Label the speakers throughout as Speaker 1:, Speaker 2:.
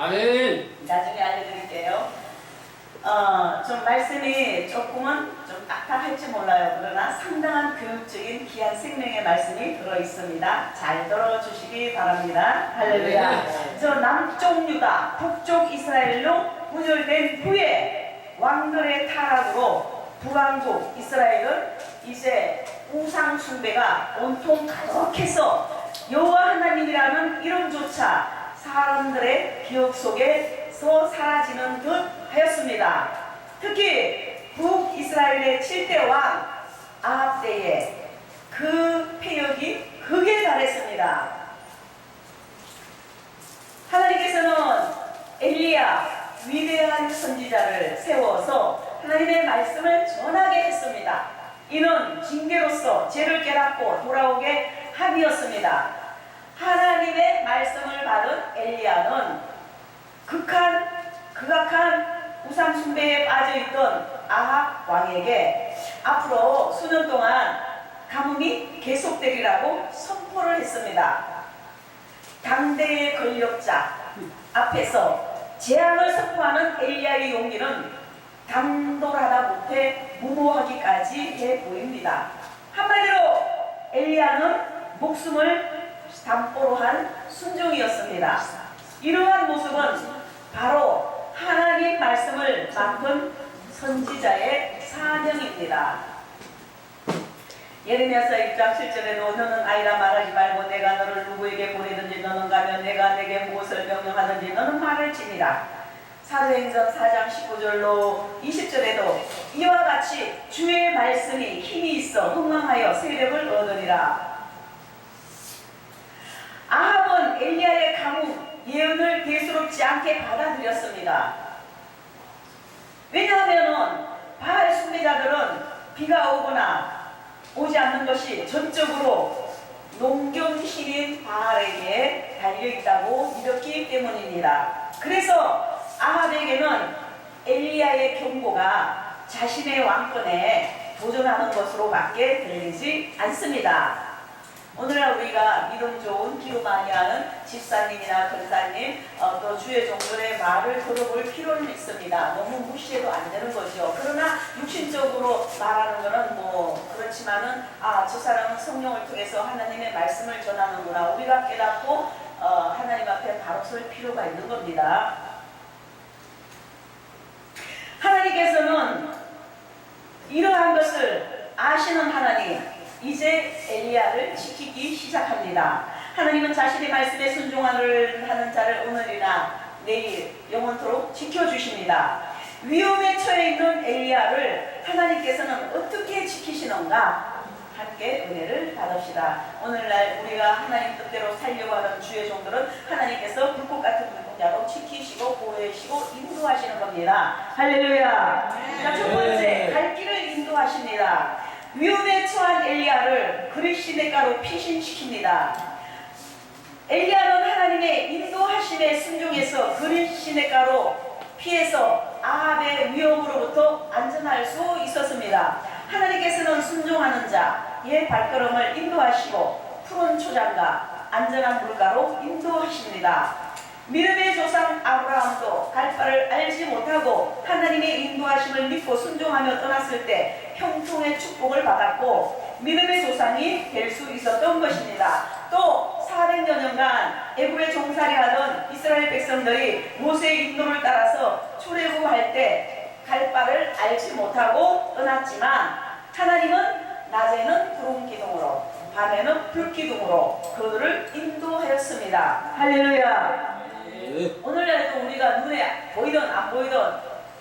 Speaker 1: 아멘.
Speaker 2: 나중에 알려드릴게요. 어, 좀 말씀이 조금은 좀 딱딱할지 몰라요. 그러나 상당한 교육적인 귀한 생명의 말씀이 들어 있습니다. 잘 들어주시기 바랍니다. 할렐루야.
Speaker 1: 네.
Speaker 2: 저 남쪽 유다, 북쪽 이스라엘로 분열된 후에 왕들의 타락으로 북왕국 이스라엘은 이제 우상 숭배가 온통 가득해서 여호와 하나님이라는 이름조차 사람들의 기억 속에서 사라지는 듯 하였습니다. 특히 북이스라엘의 7대 왕 아합 때에 그 폐역이 극에 달했습니다. 하나님께서는 엘리야 위대한 선지자를 세워서 하나님의 말씀을 전하게 했습니다. 이는 징계로서 죄를 깨닫고 돌아오게 함이었습니다. 하나님의 말씀을 받은 엘리야는 극한 극악한 우상 숭배에 빠져 있던 아합 왕에게 앞으로 수년 동안 가뭄이 계속되리라고 선포를 했습니다. 당대의 권력자 앞에서 재앙을 선포하는 엘리야의 용기는 당돌하다 못해 무모하기까지 해 보입니다. 한마디로 엘리야는 목숨을 담보로 한 순종이었습니다. 이러한 모습은 바로 하나님 말씀을 맡은 선지자의 사명입니다. 예레미야서 1장 7절에도 너는 아이라 말하지 말고 내가 너를 누구에게 보내든지 너는 가면 내가 내게 무엇을 명령하든지 너는 말을 지니라. 사도행전 4장 19절로 20절에도 이와 같이 주의 말씀이 힘이 있어 흥망하여 세력을 얻으리라. 아합은 엘리야의 가뭄 예언을 대수롭지 않게 받아들였습니다. 왜냐하면 바알 숭배자들은 비가 오거나 오지 않는 것이 전적으로 농경신인 바알에게 달려있다고 믿었기 때문입니다. 그래서 아합에게는 엘리야의 경고가 자신의 왕권에 도전하는 것으로밖에 들리지 않습니다. 오늘날 우리가 믿음 좋은 기도 많이 하는 집사님이나 권사님 어, 또 주의 종들의 말을 들어볼 필요는 있습니다. 너무 무시해도 안 되는 거죠. 그러나 육신적으로 말하는 거는 뭐 그렇지만은 아 저 사람은 성령을 통해서 하나님의 말씀을 전하는구나. 우리가 깨닫고 어, 하나님 앞에 바로 설 필요가 있는 겁니다. 하나님께서는 이러한 것을 아시는 하나님, 이제 엘리야를 지키기 시작합니다. 하나님은 자신의 말씀에 순종하는 하는 자를 오늘이나 내일 영원토록 지켜주십니다. 위험에 처해 있는 엘리야를 하나님께서는 어떻게 지키시는가? 함께 은혜를 받읍시다. 오늘날 우리가 하나님 뜻대로 살려고 하는 주의 종들은 하나님께서 불꽃 같은 눈동자로 지키시고 보호하시고 인도하시는 겁니다. 할렐루야. 자, 첫 번째, 갈 길을 인도하십니다. 위험에 처한 엘리야를 그릇 시내가로 피신시킵니다. 엘리야는 하나님의 인도하심에 순종해서 그릇 시내가로 피해서 아합의 위험으로부터 안전할 수 있었습니다. 하나님께서는 순종하는 자의 발걸음을 인도하시고 푸른 초장과 안전한 물가로 인도하십니다. 믿음의 조상 아브라함도 갈 바를 알지 못하고 하나님의 인도하심을 믿고 순종하며 떠났을 때 형통의 축복을 받았고 믿음의 조상이 될 수 있었던 것입니다. 또 400여 년간 애굽에 종살이 하던 이스라엘 백성들이 모세의 인도를 따라서 출애굽할 때 갈 바를 알지 못하고 떠났지만 하나님은 낮에는 구름 기둥으로 밤에는 불 기둥으로 그들을 인도하였습니다. 할렐루야.
Speaker 1: 네.
Speaker 2: 오늘날에도 우리가 눈에 보이든 안 보이든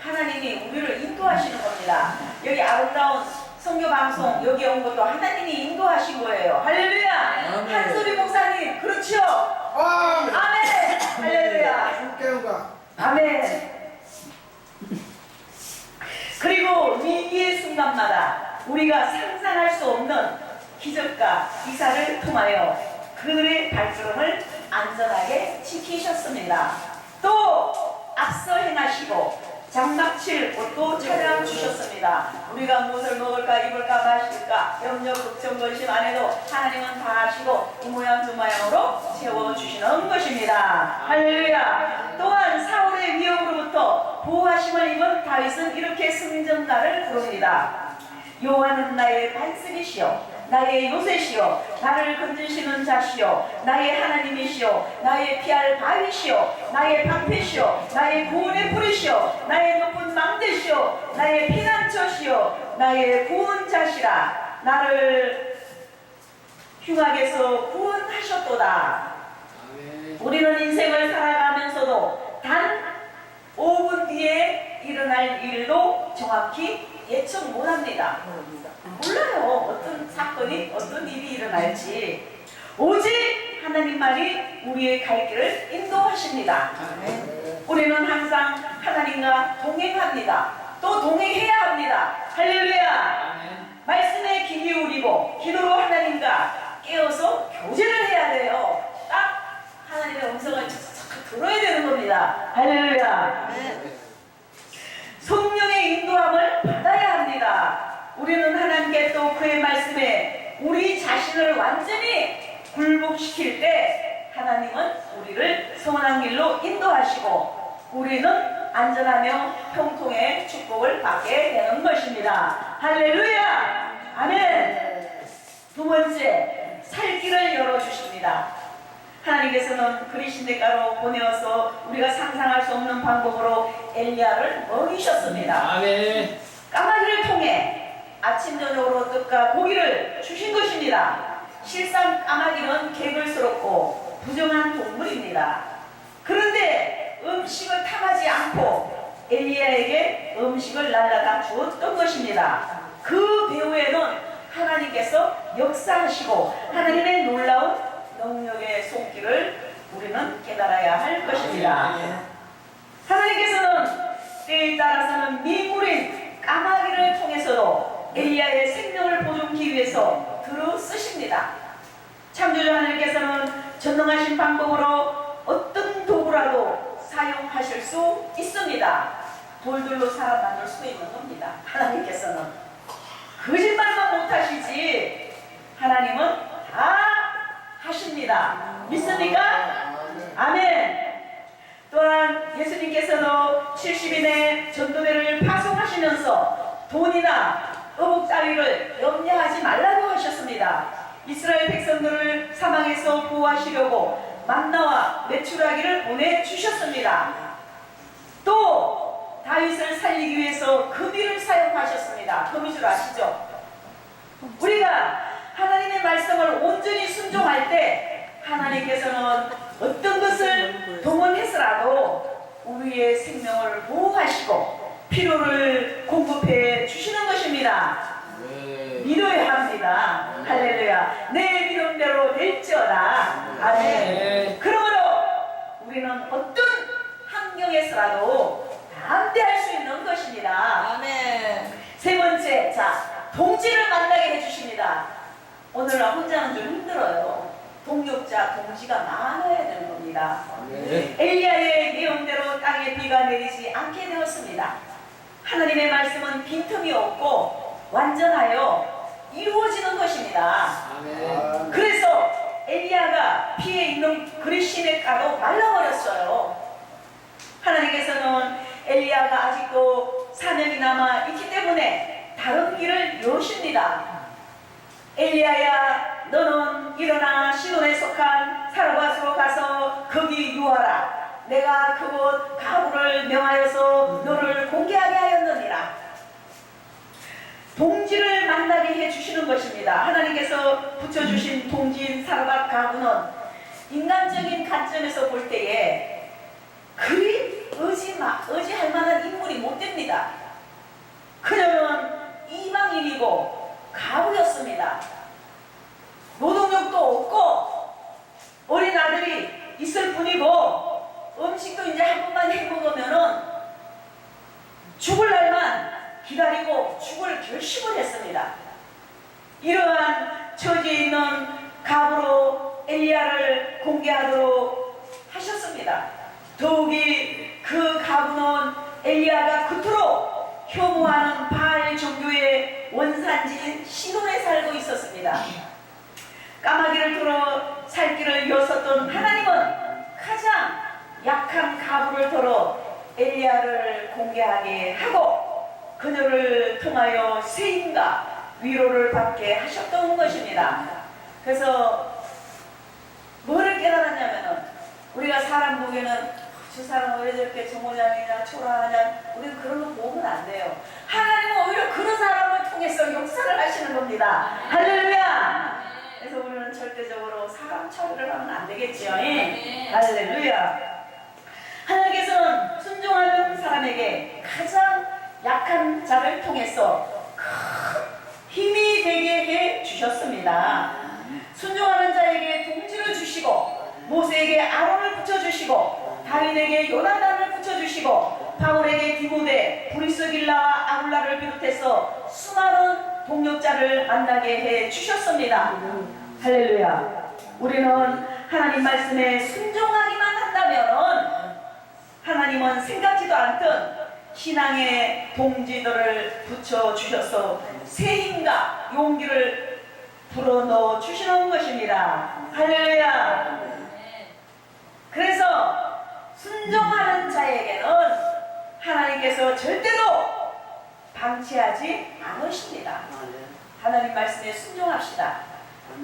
Speaker 2: 하나님이 우리를 인도하시는 겁니다. 여기 아름다운 성교 방송 여기 온 것도 하나님이 인도하신 거예요. 할렐루야.
Speaker 1: 아멘.
Speaker 2: 한소리 목사님 그렇죠.
Speaker 3: 아멘.
Speaker 2: 아멘. 할렐루야.
Speaker 3: 깨우가.
Speaker 2: 아멘. 그리고 위기의 순간마다 우리가 상상할 수 없는 기적과 기사를 통하여 그들의 발걸음을 안전하게 지키셨습니다. 또 앞서 행하시고 장막칠 옷도 찾아주셨습니다. 우리가 무엇을 먹을까 입을까 마실까 염려 걱정 근심 안 해도 하나님은 다 아시고 이 모양 저 모양으로 채워 주시는 것입니다. 할렐루야. 또한 사울의 위협으로부터 보호하심을 입은 다윗은 이렇게 승전가를 부릅니다. 여호와는 나의 반석이시여 나의 요새시여 나를 건지시는 자시여 나의 하나님이시여 나의 피할 바위시여 나의 방패시여 나의 구원의 뿌리시여 나의 높은 망대시여 나의 피난처시여 나의 구원자시라. 나를 흉악에서 구원하셨도다. 우리는 인생을 살아가면서도 단 5분 뒤에 일어날 일도 정확히 예측 못합니다. 몰라요. 어떤 사건이 어떤 일이 일어날지. 오직 하나님만이 우리의 갈 길을 인도하십니다. 우리는 항상 하나님과 동행합니다. 또 동행해야 합니다. 할렐루야. 말씀에 귀 기울이고 기도로 하나님과 깨어서 교제를 해야 돼요. 딱 하나님의 음성을 착착 들어야 되는 겁니다. 할렐루야. 성령의 인도함을 받아야 합니다. 우리는 하나님께 또 그의 말씀에 우리 자신을 완전히 굴복시킬 때 하나님은 우리를 선한 길로 인도하시고 우리는 안전하며 평통의 축복을 받게 되는 것입니다. 할렐루야! 아멘! 두 번째, 살 길을 열어주십니다. 하나님께서는 그리신 대가로 보내어서 우리가 상상할 수 없는 방법으로 엘리야를 먹이셨습니다.
Speaker 1: 아멘.
Speaker 2: 까마귀를 통해 아침 저녁으로 떡과 고기를 주신 것입니다. 실상 까마귀는 개걸스럽고 부정한 동물입니다. 그런데 음식을 탐하지 않고 엘리야에게 음식을 날라다 주었던 것입니다. 그 배후에는 하나님께서 역사하시고 하나님의 놀라운 능력의 손길을 우리는 깨달아야 할 것입니다. 하나님께서는 때에 따라서는 미물인 까마귀를 통해서도 엘리야의 생명을 보존기 위해서 들어 쓰십니다. 창조주 하나님께서는 전능하신 방법으로 어떤 도구라도 사용하실 수 있습니다. 돌들로 사람 만들 수도 있는 겁니다. 하나님께서는 거짓말만 못하시지 하나님은 다 하십니다. 믿습니까? 아멘. 또한 예수님께서도 70인의 전도대를 파송하시면서 돈이나 의복 따위를 염려하지 말라고 하셨습니다. 이스라엘 백성들을 사망에서 보호하시려고 만나와 메추라기를 보내주셨습니다. 또 다윗을 살리기 위해서 금이를 사용하셨습니다. 금인 줄 아시죠? 우리가 하나님의 말씀을 온전히 순종할 때 하나님께서는 어떤 것을 동원해서라도 우리의 생명을 보호하시고 필요를 공급해 주시는 것입니다.
Speaker 1: 네.
Speaker 2: 믿어야 합니다. 할렐루야. 내 믿음대로 될지어다. 아멘.
Speaker 1: 네.
Speaker 2: 그러므로 우리는 어떤 환경에서라도 담대할 수 있는 것입니다.
Speaker 3: 아멘.
Speaker 2: 세 번째, 자, 동지를 만나게 해주십니다. 오늘 혼자는 좀 힘들어요. 동역자, 동지가 많아야 되는 겁니다.
Speaker 1: 네.
Speaker 2: 엘리야의 예언대로 땅에 비가 내리지 않게 되었습니다. 하나님의 말씀은 빈틈이 없고 완전하여 이루어지는 것입니다.
Speaker 1: 아멘.
Speaker 2: 그래서 엘리야가 피에 있는 그리신의 가도 말라버렸어요. 하나님께서는 엘리야가 아직도 사명이 남아 있기 때문에 다른 길을 여십니다. 엘리야야, 너는 일어나 시돈에 속한 사르밧으로 가서 거기 유하라. 내가 그곳 가부를 명하여서 너를 공개하게 하였느니라. 동지를 만나게 해주시는 것입니다. 하나님께서 붙여주신 동지인 사르밧 가부는 인간적인 관점에서 볼 때에 그리 의지, 의지할 만한 인물이 못 됩니다. 그녀는 가부였습니다. 노동력도 없고 어린 아들이 있을 뿐이고 음식도 이제 한 번만 해 먹으면은 죽을 날만 기다리고 죽을 결심을 했습니다. 이러한 처지에 있는 가부로 엘리야를 공개하도록 하셨습니다. 더욱이 그 가부는 엘리야가 그토록 혐오하는 바알 종교의 원산지인 시돈에 살고 있었습니다. 까마귀를 들어 살 길을 여섰던 하나님은 가장 약한 가부를 들어 엘리야를 공개하게 하고 그녀를 통하여 세임과 위로를 받게 하셨던 것입니다. 그래서 뭐를 깨달았냐면은 우리가 사람 보기에는 저 사람은 왜 저렇게 저 모양이냐 초라하냐 우리는 그런 거 보면 안 돼요. 하나님은 오히려 그런 사람을 통해서 역사를 하시는 겁니다. 할렐루야. 그래서 우리는 절대적으로 사람 처리를 하면 안 되겠지요. 예? 할렐루야. 하나님께서는 순종하는 사람에게 가장 약한 자를 통해서 큰 힘이 되게 해 주셨습니다. 순종하는 자에게 동지를 주시고 모세에게 아론을 붙여주시고 다윗에게 요나단을 붙여주시고 바울에게 디모데 브리스길라와 아굴라를 비롯해서 수많은 동력자를 만나게 해 주셨습니다. 할렐루야. 우리는 하나님 말씀에 순종하기만 한다면 하나님은 생각지도 않던 신앙의 동지들을 붙여 주셔서 새 힘과 용기를 불어넣어 주시는 것입니다. 할렐루야. 그래서 순종하는 자에게는 하나님께서 절대로 방치하지 않으십니다. 하나님 말씀에 순종합시다.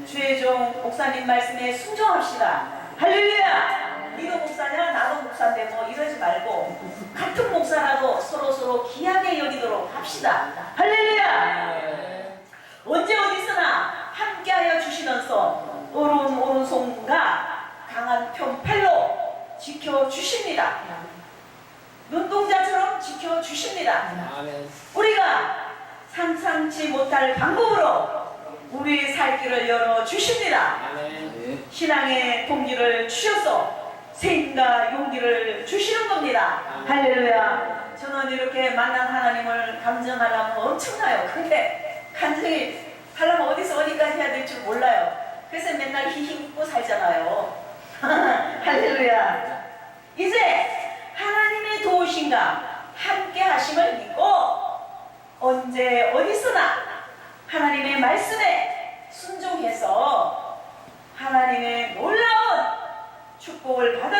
Speaker 2: 주의 종 목사님 말씀에 순종합시다. 할렐루야! 니도 목사냐? 나도 목사인데 뭐 이러지 말고 같은 목사라도 서로 서로 귀하게 여기도록 합시다. 할렐루야! 언제 어디서나 함께하여 주시면서 오른 오른손과 강한 편팔로 지켜 주십니다. 눈동자처럼 지켜 주십니다.
Speaker 1: 아멘.
Speaker 2: 우리가 상상치 못할 방법으로 우리의 살 길을 열어 주십니다.
Speaker 1: 아멘.
Speaker 2: 신앙의 동기를 주셔서 생과 용기를 주시는 겁니다. 할렐루야. 저는 이렇게 만난 하나님을 감정하려면 엄청나요. 근데 감정이 하려면 어디서 어디까지 해야 될 줄 몰라요. 그래서 맨날 히히 웃고 살잖아요. 할렐루야. 이제 하나님 의 도우심과 함께 하심을 믿고 언제 어디서나 하나님의 말씀에 순종해서 하나님의 놀라운 축복을 받아